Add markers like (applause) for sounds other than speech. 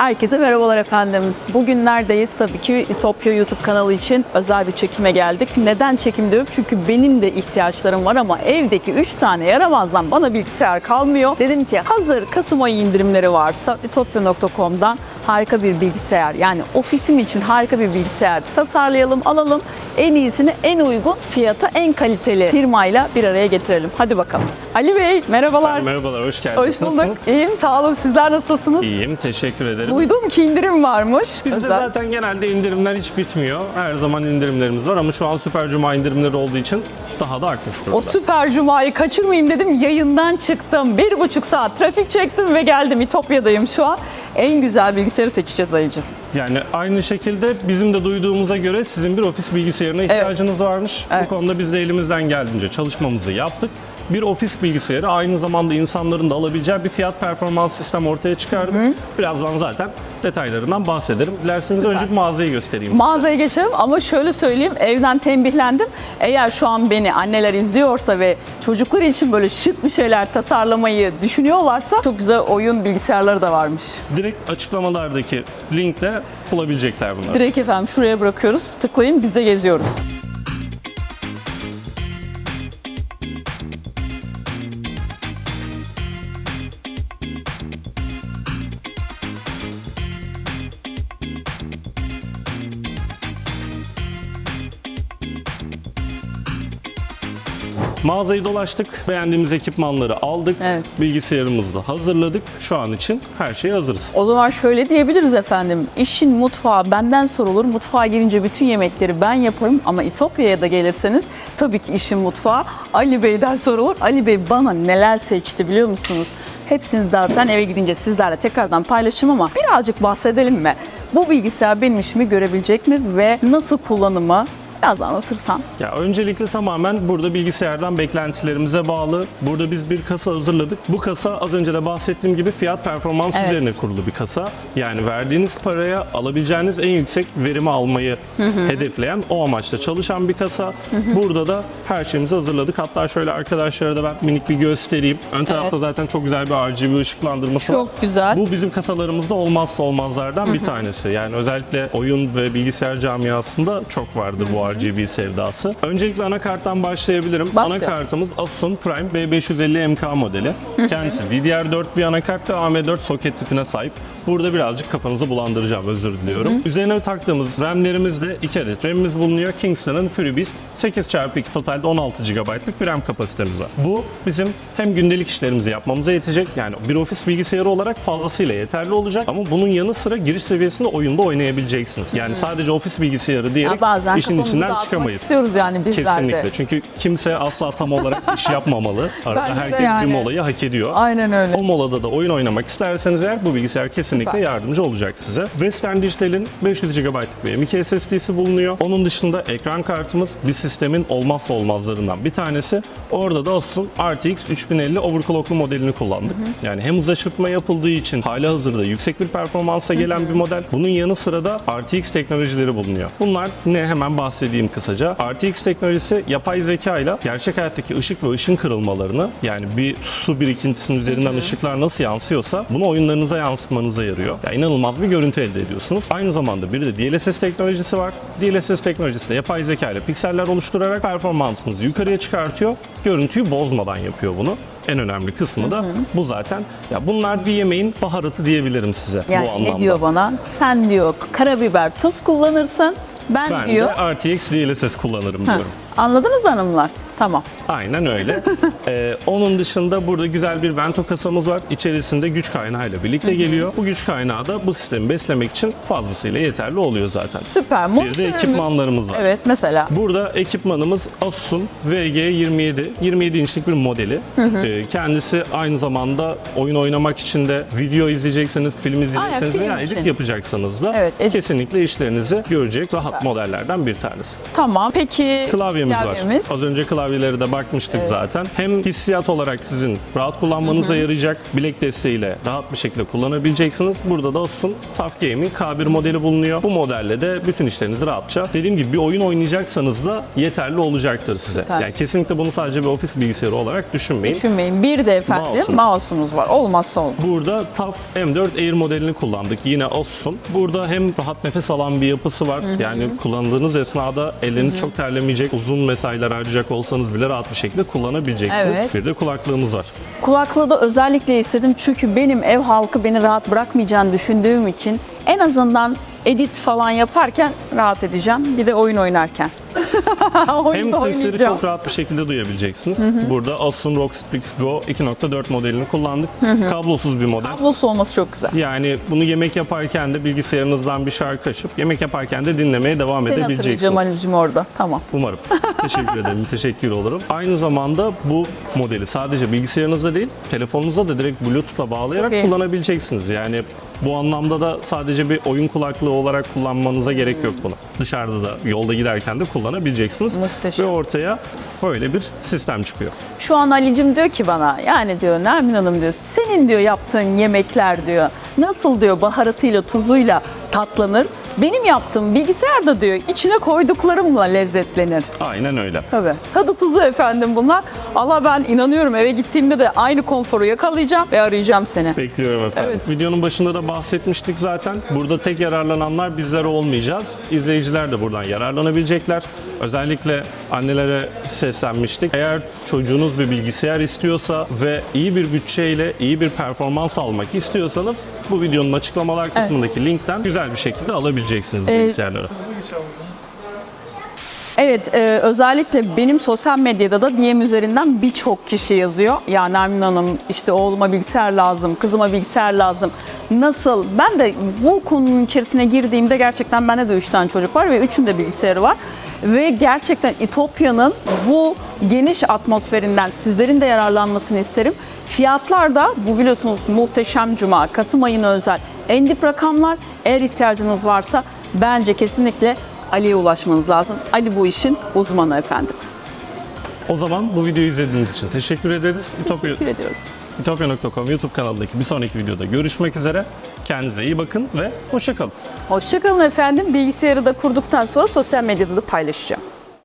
Herkese merhabalar efendim. Bugün neredeyiz? Tabii ki Ütopya YouTube kanalı için özel bir çekime geldik. Neden çekim diyorum? Çünkü benim de ihtiyaçlarım var ama evdeki 3 tane yaramazdan bana bilgisayar kalmıyor. Dedim ki hazır Kasım ayı indirimleri varsa ütopya.com'dan harika bir bilgisayar yani ofisim için harika bir bilgisayar tasarlayalım, alalım. En iyisini en uygun fiyata en kaliteli firmayla bir araya getirelim. Hadi bakalım. Ali Bey merhabalar. Merhabalar, hoş geldiniz. Hoş bulduk. Nasılsınız? İyiyim, sağ olun. Sizler nasılsınız? İyiyim, teşekkür ederim. Duydum ki indirim varmış. Bizde Özel. zaten genelde indirimler hiç bitmiyor. Her zaman indirimlerimiz var ama şu an Süper Cuma indirimleri olduğu için daha da artmış durumda. O süper cumayı kaçırmayayım dedim. Yayından çıktım. Bir buçuk saat trafik çektim ve geldim. İtopya'dayım şu an. En güzel bilgisayarı seçeceğiz Ayıcı. Yani aynı şekilde bizim de duyduğumuza göre sizin bir ofis bilgisayarına ihtiyacınız varmış. Evet. Bu konuda biz de elimizden geldiğince çalışmamızı yaptık. Bir ofis bilgisayarı aynı zamanda insanların da alabileceği bir fiyat performans sistem ortaya çıkardık. Birazdan zaten detaylarından bahsederim. Dilerseniz önce bir mağazayı göstereyim. Mağazaya geçelim ama şöyle söyleyeyim. Evden tembihlendim. Eğer şu an beni anneler izliyorsa ve çocuklar için böyle şık bir şeyler tasarlamayı düşünüyorlarsa çok güzel oyun bilgisayarları da varmış. Direkt açıklamalardaki linkle bulabilecekler bunları. Direkt efendim şuraya bırakıyoruz. Tıklayın biz de geziyoruz. Mağazayı dolaştık, beğendiğimiz ekipmanları aldık, Evet. bilgisayarımızı da hazırladık. Şu an için her şeye hazırız. O zaman şöyle diyebiliriz efendim. İşin mutfağı benden sorulur. Mutfağa girince bütün yemekleri ben yaparım ama İtopya'ya da gelirseniz tabii ki işin mutfağı Ali Bey'den sorulur. Ali Bey bana neler seçti biliyor musunuz? Hepsini zaten eve gidince sizlerle tekrardan paylaşım ama birazcık bahsedelim mi? Bu bilgisayar benim işimi görebilecek mi ve nasıl kullanımı biraz anlatırsan. Ya öncelikle tamamen burada bilgisayardan beklentilerimize bağlı. Burada biz bir kasa hazırladık. Bu kasa az önce de bahsettiğim gibi fiyat performans Evet. üzerine kurulu bir kasa. Yani verdiğiniz paraya alabileceğiniz en yüksek verimi almayı hedefleyen o amaçla çalışan bir kasa. Burada da her şeyimizi hazırladık. Hatta şöyle arkadaşlara da ben minik bir göstereyim. Ön tarafta zaten çok güzel bir RGB ışıklandırması var. Çok güzel. Bu bizim kasalarımızda olmazsa olmazlardan bir tanesi. Yani özellikle oyun ve bilgisayar camiasında çok vardır bu RGB sevdası. Öncelikle anakarttan başlayabilirim. Başlayalım. Anakartımız Asus'un Prime B550MK modeli. Kendisi DDR4 bir anakart ve AM4 soket tipine sahip. Burada birazcık kafanızı bulandıracağım özür diliyorum. Üzerine taktığımız RAM'lerimizde 2 adet RAM'imiz bulunuyor. Kingston'ın FreeBeast 8x2 totalde 16 GB'lık bir RAM kapasitemiz var. Bu bizim hem gündelik işlerimizi yapmamıza yetecek yani bir ofis bilgisayarı olarak fazlasıyla yeterli olacak ama bunun yanı sıra giriş seviyesinde oyunda oynayabileceksiniz. Yani sadece ofis bilgisayarı diyerek Ya bazen işin kafamızı içinden çıkamayız. istiyoruz yani bizler de. Kesinlikle. Çünkü kimse asla tam olarak iş yapmamalı. (laughs) Arada Bence de herkes yani. bir molayı hak ediyor. Aynen öyle. O molada da oyun oynamak isterseniz eğer bu bilgisayar kesinlikle Süper. yardımcı olacak size. Western Digital'in 500 GB'lık bir M.2 SSD'si bulunuyor. Onun dışında ekran kartımız bir sistemin olmazsa olmazlarından bir tanesi. Orada da Asus'un RTX 3050 overclocklu modelini kullandık. Yani hem hız aşırtma yapıldığı için hali hazırda yüksek bir performansa gelen bir model. Bunun yanı sıra da RTX teknolojileri bulunuyor. Bunlar ne hemen bahsedeyim kısaca. RTX teknolojisi yapay zeka ile gerçek hayattaki ışık ve ışın kırılmalarını yani bir su birikintisinin üzerinden ışıklar nasıl yansıyorsa bunu oyunlarınıza yansıtmanıza yarıyor. Ya inanılmaz bir görüntü elde ediyorsunuz. Aynı zamanda bir de DLSS teknolojisi var. DLSS teknolojisi de yapay zeka ile pikseller oluşturarak performansınızı yukarıya çıkartıyor. Görüntüyü bozmadan yapıyor bunu. En önemli kısmı da bu zaten. Ya bunlar bir yemeğin baharatı diyebilirim size Yani bu anlamda. ne diyor bana? Sen diyor karabiber, tuz kullanırsın. Ben, Ben diyor. de RTX DLSS kullanırım Ha, diyorum. Anladınız hanımlar? Tamam. Aynen öyle. (laughs) Ee, onun dışında burada güzel bir vento kasamız var. İçerisinde güç kaynağıyla birlikte geliyor. Bu güç kaynağı da bu sistemi beslemek için fazlasıyla yeterli oluyor zaten. Süper. Bir de ekipmanlarımız var. Evet mesela. Burada ekipmanımız Asus'un VG27, 27 inçlik bir modeli. Ee, kendisi aynı zamanda oyun oynamak için de video izleyecekseniz, film izleyecekseniz film veya için. edit yapacaksanız da Evet, edit. kesinlikle işlerinizi görecek rahat modellerden bir tanesi. Tamam. Peki Klavyemiz klavyemiz, Klavyemiz. var. Az önce klavyeleri de bakmıştık zaten. Hem hissiyat olarak sizin rahat kullanmanıza yarayacak. Bilek desteğiyle rahat bir şekilde kullanabileceksiniz. Burada da Asus'un TUF Gaming K1 modeli bulunuyor. Bu modelle de bütün işlerinizi rahatça dediğim gibi bir oyun oynayacaksanız da yeterli olacaktır size. Süper. Yani kesinlikle bunu sadece bir ofis bilgisayarı olarak düşünmeyin. Düşünmeyin. Bir de efendim Mouse'umuz. mouse'umuz var. Olmazsa olmaz. Burada TUF M4 Air modelini kullandık. Yine Asus'un. Burada hem rahat nefes alan bir yapısı var. Yani kullandığınız esnada elleriniz çok terlemeyecek. Uzun mesailer harcayacak olsanız bile rahat bir şekilde kullanabileceksiniz. Evet. Bir de kulaklığımız var. Kulaklığı da özellikle istedim çünkü benim ev halkı beni rahat bırakmayacağını düşündüğüm için en azından edit falan yaparken rahat edeceğim. Bir de oyun oynarken. (laughs) Hem sesleri çok rahat bir şekilde duyabileceksiniz. Burada Asus'un ROG Strix Go 2.4 modelini kullandık. Kablosuz bir model. Kablosu olması çok güzel. Yani bunu yemek yaparken de bilgisayarınızdan bir şarkı açıp yemek yaparken de dinlemeye devam Seni edebileceksiniz. hatırlayacağım Ali'cim orada. Tamam. Umarım. teşekkür ederim. (laughs) Teşekkür olurum. Aynı zamanda bu modeli sadece bilgisayarınızda değil, telefonunuza da direkt Bluetooth'la bağlayarak kullanabileceksiniz. Yani bu anlamda da sadece bir oyun kulaklığı olarak kullanmanıza gerek yok bunu. Dışarıda da yolda giderken de kullanabileceksiniz. Muhteşem. Ve ortaya böyle bir sistem çıkıyor. Şu an Ali'cim diyor ki bana yani diyor Nermin Hanım diyor senin diyor yaptığın yemekler diyor nasıl diyor baharatıyla tuzuyla tatlanır. Benim yaptığım bilgisayarda diyor içine koyduklarımla lezzetlenir. Aynen öyle. Tabii. Tadı tuzu efendim bunlar. Allah ben inanıyorum eve gittiğimde de aynı konforu yakalayacağım ve arayacağım seni. Bekliyorum efendim. Evet. Videonun başında da bahsetmiştik zaten. Burada tek yararlananlar bizler olmayacağız. İzleyiciler de buradan yararlanabilecekler. Özellikle annelere seslenmiştik. Eğer çocuğunuz bir bilgisayar istiyorsa ve iyi bir bütçeyle iyi bir performans almak istiyorsanız bu videonun açıklamalar kısmındaki linkten güzel bir şekilde alabileceksiniz Ee, bilgisayarları. Evet, e, özellikle benim sosyal medyada da DM üzerinden birçok kişi yazıyor. Ya Nermin Hanım işte oğluma bilgisayar lazım, kızıma bilgisayar lazım. Nasıl? Ben de bu konunun içerisine girdiğimde gerçekten bende de 3 tane çocuk var ve üçün de bilgisayarı var. Ve gerçekten İtopya'nın bu geniş atmosferinden sizlerin de yararlanmasını isterim. Fiyatlar da bu biliyorsunuz muhteşem cuma, Kasım ayına özel en dip rakamlar. Eğer ihtiyacınız varsa bence kesinlikle Ali'ye ulaşmanız lazım. Ali bu işin uzmanı efendim. O zaman bu videoyu izlediğiniz için teşekkür ederiz. İtopya- Teşekkür ediyoruz. İtopya.com YouTube kanalındaki bir sonraki videoda görüşmek üzere. Kendinize iyi bakın ve hoşçakalın. Hoşçakalın efendim. Bilgisayarı da kurduktan sonra sosyal medyada da paylaşacağım.